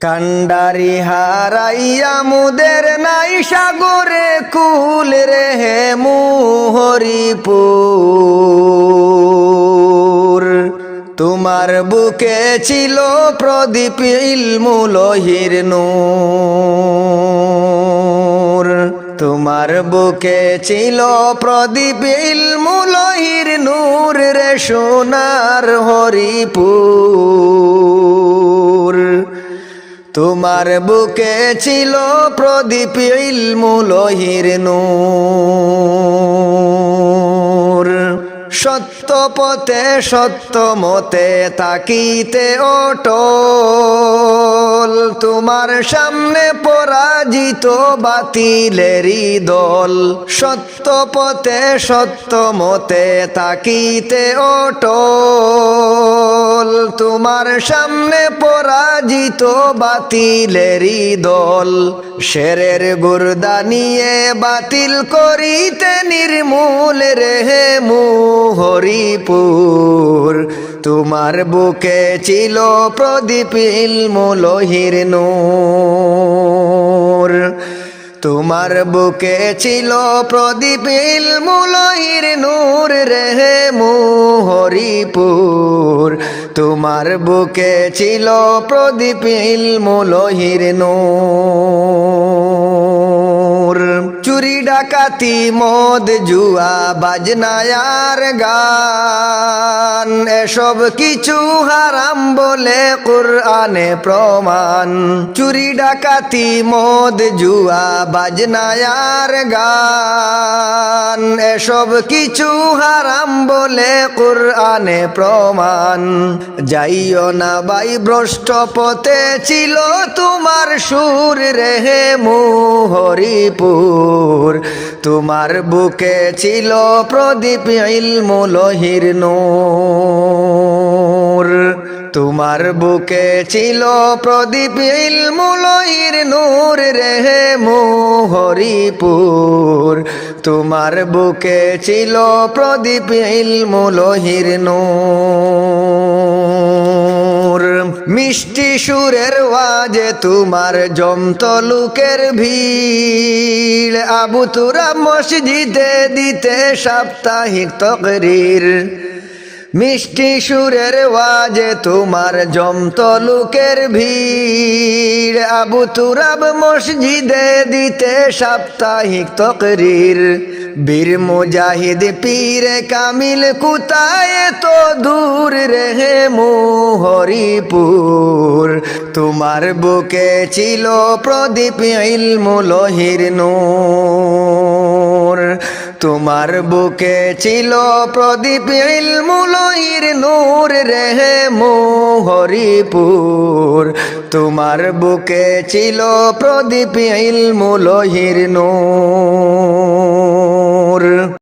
কান্ডারি হারাইয়া মুদের নাই সাগরে কুল রে হে মুহরিপুর। তোমার বুকে ছিল প্রদীপ ইলমুলহির নূর। তোমার বুকে ছিল প্রদীপ ইলমুলহির নূর রে সোনার হরিপুর। তোমার বুকে ছিল প্রদীপ ইলমুলহির নূর। সত্য পথে, সত্য মতে তাকিতে অটল। তোমার সামনে পরাজিত বাতিলেরই দল। সত্য পথে, সত্য মতে তাকিতে অটল। তোমার সামনে পরাজিত বাতিলেরই দল। শেরের গুর্দা নিয়ে বাতিল করিতে নির্মূল রেহে মুহরিপুর তোমার বুকে ছিল প্রদীপ ইলমুলহির নূর। তোমার বুকে ছিল প্রদীপ ইলমুলহির নূর রেহে মুহরিপুর তোমার বুকে ছিল প্রদীপ ইলমুলহির নূর। চুরি ডাকাতি, মদ, জুয়া বাজনায়ার গান। এসব কিছু হারাম বলে কোরআনে প্রমাণ। চুরি ডাকাতি, মদ, জুয়া বাজনায়ার গান। এসব কিছু হারাম বলে কোরআনে প্রমাণ। যাইও না বাই ভ্রষ্ট পথে ছিল তোমার সুর রেহে মুহরিপুর। তোমার বুকে ছিল প্রদীপ ইলমুলহির নূর। তোমার বুকে ছিল প্রদীপ ইলমুলহির নূর রেহে মুহরিপুর। তোমার বুকে ছিল প্রদীপ ইলমুলহির নূর। মিষ্টি সুরের ওয়াজে তোমার জমত লোকের ভিড়। আবু তুরা মসজিদে দিতে সাপ্তাহিক তকরির। মিষ্টি সুরের ওয়াজে তোমার জমত লোকের ভিড়। আবু তুরাব মসজিদে দিতে সাপ্তাহিক তকরির। বীর মুজাহিদ পীরে কামিল কুতায় তো দূর রেহে মুহরিপুর। তোমার বুকে ছিল প্রদীপ ইলমুলহির নূর। তোমার বুকে ছিল প্রদীপ ইলমুলহির নূর রেহে মোহরিপুর। তোমার বুকে ছিল প্রদীপ ইলমুলহির নূর।